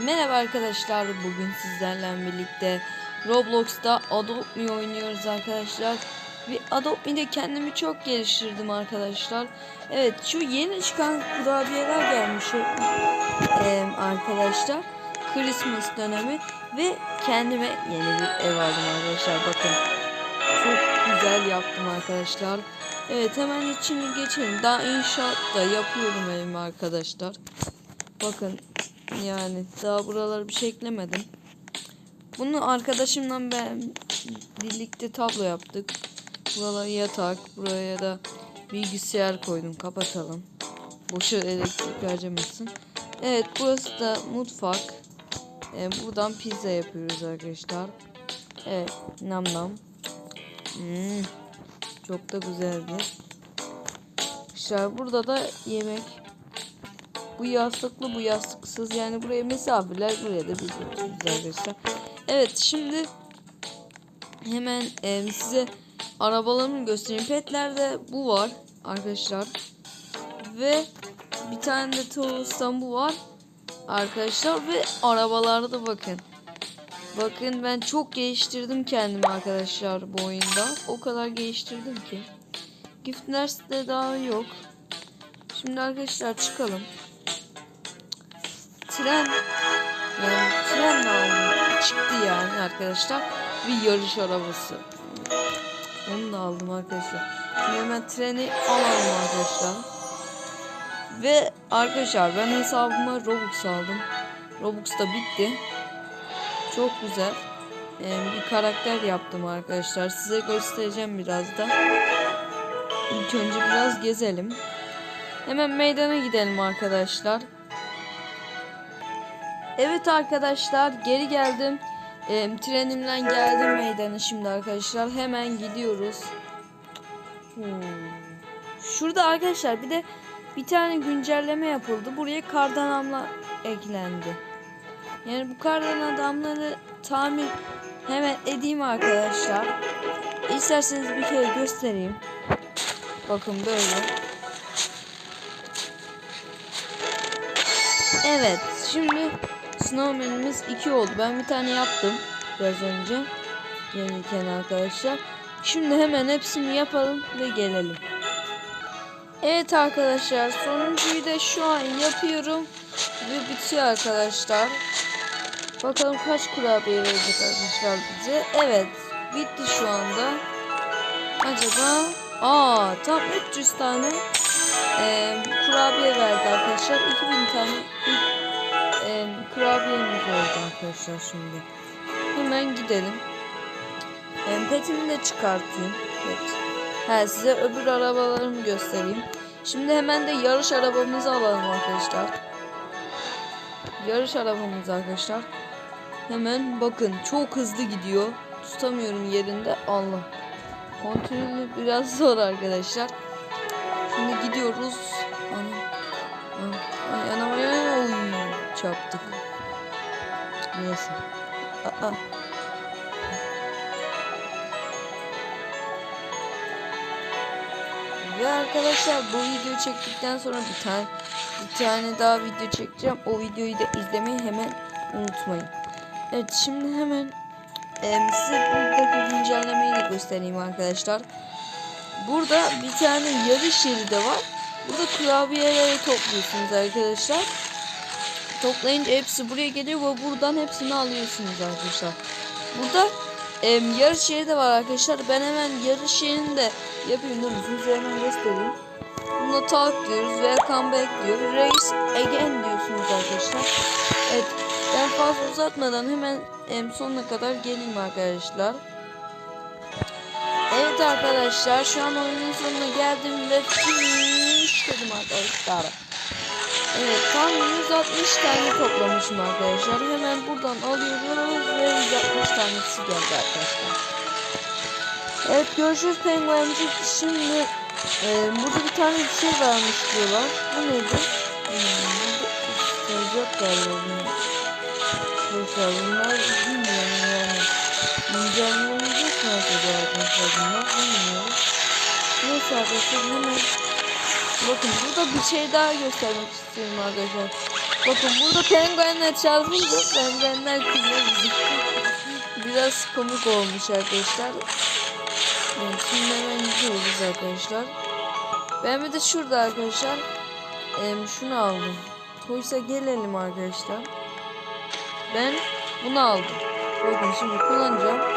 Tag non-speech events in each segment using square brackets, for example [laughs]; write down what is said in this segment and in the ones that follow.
Merhaba arkadaşlar. Bugün sizlerle birlikte Roblox'ta Adopt Me oynuyoruz arkadaşlar. Ve Adopt Me'de kendimi çok geliştirdim arkadaşlar. Evet şu yeni çıkan kurabiyeler gelmiş ee, arkadaşlar. Christmas dönemi ve kendime yeni bir ev aldım arkadaşlar. Bakın çok güzel yaptım arkadaşlar. Evet hemen içini geçelim. Daha inşaat da yapıyorum evimi arkadaşlar. Bakın yani daha buralara bir şey eklemedim. Bunu arkadaşımla ben birlikte tablo yaptık. Buralara yatak, buraya da bilgisayar koydum. Kapatalım. Boşa elektrik harcamasın. Evet burası da mutfak. Ee, buradan pizza yapıyoruz arkadaşlar. Evet nam nam. Hmm, çok da güzeldi. Arkadaşlar burada da yemek bu yastıklı bu yastıksız yani buraya misafirler buraya da biz arkadaşlar. Evet şimdi hemen e, size arabalarımı göstereyim. Petlerde bu var arkadaşlar. Ve bir tane de Toğus'tan bu var arkadaşlar ve arabalarda da bakın. Bakın ben çok geliştirdim kendimi arkadaşlar bu oyunda. O kadar geliştirdim ki. Gift Nurse'de daha yok. Şimdi arkadaşlar çıkalım tren yani tren aldım çıktı yani arkadaşlar. Bir yarış arabası. Onu da aldım arkadaşlar. Şimdi hemen treni alalım arkadaşlar. Ve arkadaşlar ben hesabıma Robux aldım. Robux da bitti. Çok güzel. Ee, bir karakter yaptım arkadaşlar. Size göstereceğim biraz da İlk önce biraz gezelim. Hemen meydana gidelim arkadaşlar Evet arkadaşlar geri geldim. E, trenimden geldim meydana şimdi arkadaşlar. Hemen gidiyoruz. Hmm. Şurada arkadaşlar bir de bir tane güncelleme yapıldı. Buraya kardan adamlar eklendi. Yani bu kardan adamları tamir hemen edeyim arkadaşlar. İsterseniz bir kere göstereyim. Bakın böyle. Evet şimdi Snowman'imiz 2 oldu. Ben bir tane yaptım biraz önce. Gelirken arkadaşlar. Şimdi hemen hepsini yapalım ve gelelim. Evet arkadaşlar sonuncuyu da şu an yapıyorum. Ve bitiyor arkadaşlar. Bakalım kaç kurabiye verecek arkadaşlar bize. Evet bitti şu anda. Acaba Aa tam 300 tane e, kurabiye verdi arkadaşlar. 2000 tane kurabiyemiz oldu arkadaşlar şimdi. Hemen gidelim. E, petimi de çıkartayım. Pet. He, size öbür arabalarımı göstereyim. Şimdi hemen de yarış arabamızı alalım arkadaşlar. Yarış arabamız arkadaşlar. Hemen bakın çok hızlı gidiyor. Tutamıyorum yerinde. Allah. Kontrolü biraz zor arkadaşlar. Şimdi gidiyoruz. Ana. Ay anam ay ay oy çarptık. Neyse. Aa. Ve arkadaşlar bu videoyu çektikten sonra bir tane bir tane daha video çekeceğim. O videoyu da izlemeyi hemen unutmayın. Evet şimdi hemen e, size buradaki güncellemeyi de göstereyim arkadaşlar. Burada bir tane yarış yeri de var. Burada kurabiyeleri topluyorsunuz arkadaşlar. Toplayınca hepsi buraya geliyor ve buradan hepsini alıyorsunuz arkadaşlar. Burada e, yarış yeri de var arkadaşlar. Ben hemen yarış yerini de yapayım. Durun size hemen göstereyim. Buna talk diyoruz veya comeback diyor. Race again diyorsunuz arkadaşlar. Evet ben fazla uzatmadan hemen em, sonuna kadar geleyim arkadaşlar. Evet arkadaşlar şu an oyunun sonuna geldim ve finish dedim arkadaşlar. Evet tam 160 tane toplamışım arkadaşlar. Hemen buradan alıyoruz ve 160 tanesi geldi arkadaşlar. Evet görüşürüz penguencik. Şimdi e, burada bir tane bir şey vermiş diyorlar. Bu neydi? Hmm, Söyleyecek galiba bunu. Arkadaşlar bunlar bilmiyorum yani. İncelenecek mi acaba arkadaşlar bunlar bilmiyorum. Neyse arkadaşlar hemen Bakın burada bir şey daha göstermek istiyorum arkadaşlar. Bakın burada penguenler çarpınca penguenler bizi. [laughs] Biraz komik olmuş arkadaşlar. Evet, şimdi hemen gidiyoruz arkadaşlar. Ben bir de şurada arkadaşlar şunu aldım. Toys'a gelelim arkadaşlar. Ben bunu aldım. Bakın şimdi kullanacağım.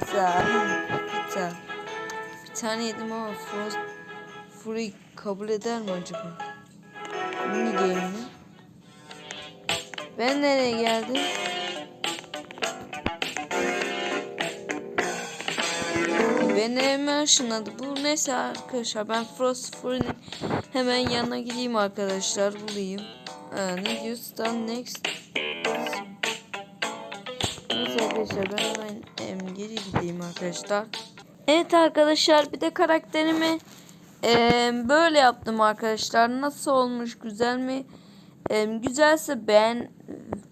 Pizza. Pizza. Bir tane yedim ama Frost Fury kabul eder mi acaba? Mini game mi? Ben nereye geldim? Beni hemen ışınladı. Bu neyse arkadaşlar ben Frost Fury'nin hemen yanına gideyim arkadaşlar bulayım. Ha, ne diyor? Next. Neyse arkadaşlar ben hemen em, geri gideyim arkadaşlar. Evet arkadaşlar bir de karakterimi em, böyle yaptım arkadaşlar. Nasıl olmuş güzel mi? Em, güzelse beğen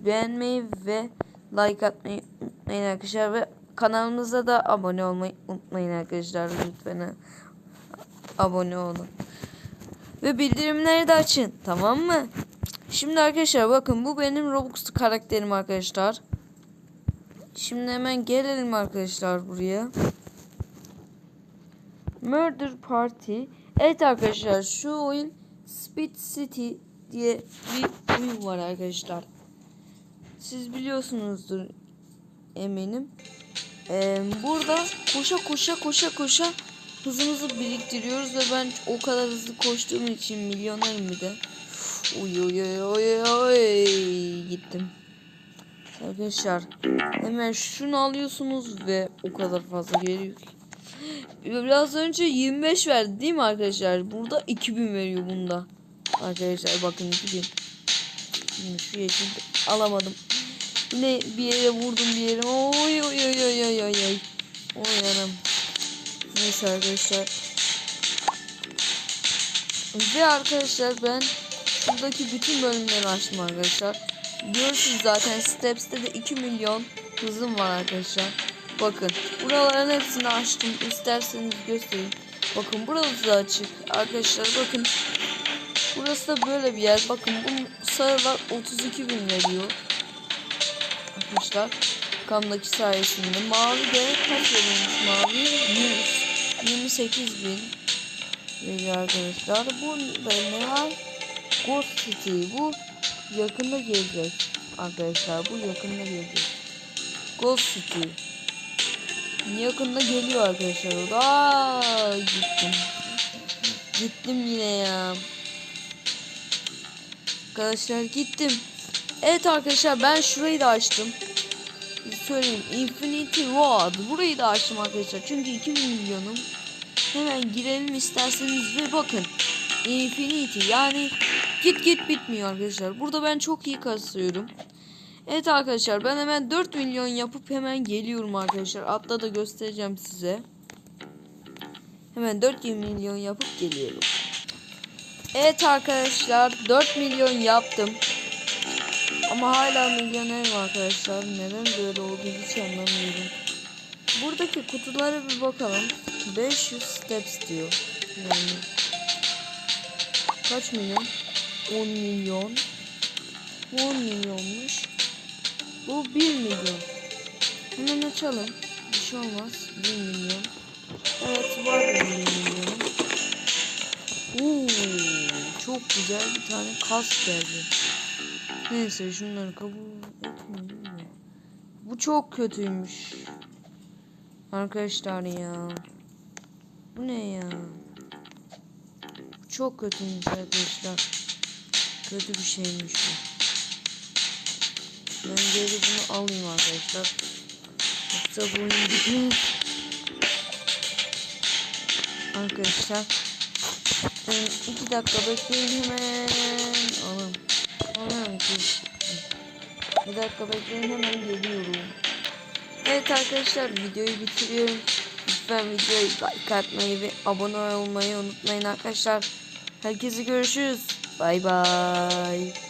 beğenmeyi ve like atmayı unutmayın arkadaşlar ve kanalımıza da abone olmayı unutmayın arkadaşlar lütfen abone olun ve bildirimleri de açın tamam mı? Şimdi arkadaşlar bakın bu benim Roblox karakterim arkadaşlar. Şimdi hemen gelelim arkadaşlar buraya. Murder Party. Evet arkadaşlar şu oyun Speed City diye bir oyun var arkadaşlar. Siz biliyorsunuzdur eminim. Ee, burada koşa koşa koşa koşa hızımızı biriktiriyoruz ve ben o kadar hızlı koştuğum için milyonerim bir de. Uy uy uy uy uy gittim. Arkadaşlar hemen şunu alıyorsunuz ve o kadar fazla geliyor ki. Biraz önce 25 verdi değil mi arkadaşlar? Burada 2000 veriyor bunda. Arkadaşlar bakın 2000. Şimdi şu yeşil alamadım. Yine bir yere vurdum bir yere. Oy oy oy oy oy oy oy. Anam. Neyse arkadaşlar. Ve arkadaşlar ben şuradaki bütün bölümleri açtım arkadaşlar. Görürsünüz zaten Steps'te de 2 milyon hızım var arkadaşlar. Bakın buraların hepsini açtım. İsterseniz göstereyim. Bakın burası da açık. Arkadaşlar bakın. Burası da böyle bir yer. Bakın bu sarılar 32 bin veriyor. Arkadaşlar kamdaki sayesinde mavi de kaç veriyormuş mavi 100 28 bin veriyor arkadaşlar bu da ne var Ghost City bu yakında gelecek arkadaşlar bu yakında gelecek Ghost City yakında geliyor arkadaşlar o da gittim gittim yine ya arkadaşlar gittim Evet arkadaşlar ben şurayı da açtım. Söyleyeyim Infinity Road. Burayı da açtım arkadaşlar. Çünkü 2 milyonum. Hemen girelim isterseniz ve bakın. Infinity yani git git bitmiyor arkadaşlar. Burada ben çok iyi kasıyorum. Evet arkadaşlar ben hemen 4 milyon yapıp hemen geliyorum arkadaşlar. Atla da göstereceğim size. Hemen 4 milyon yapıp geliyorum. Evet arkadaşlar 4 milyon yaptım. Ama hala milyoner var arkadaşlar. Neden böyle oldu hiç anlamıyorum. Buradaki kutulara bir bakalım. 500 steps diyor. Yani kaç milyon? 10 milyon. 10 milyonmuş. Bu 1 milyon. Hemen açalım. Bir şey olmaz. 1 milyon. Evet var 1 milyon. Oo, çok güzel bir tane kas geldi. Neyse şunları kabul etmiyorum da. Bu çok kötüymüş. Arkadaşlar ya. Bu ne ya? Çok kötüymüş arkadaşlar. Kötü bir şeymiş bu. Ben geri bunu alayım arkadaşlar. Yoksa bu oyun bitmez. Arkadaşlar. Ben iki dakika bekleyin hemen. Alın. Anam kız. Bir dakika bekleyin hemen geliyorum. Evet arkadaşlar videoyu bitiriyorum. Lütfen videoyu like atmayı ve abone olmayı unutmayın arkadaşlar. Herkese görüşürüz. Bay bay.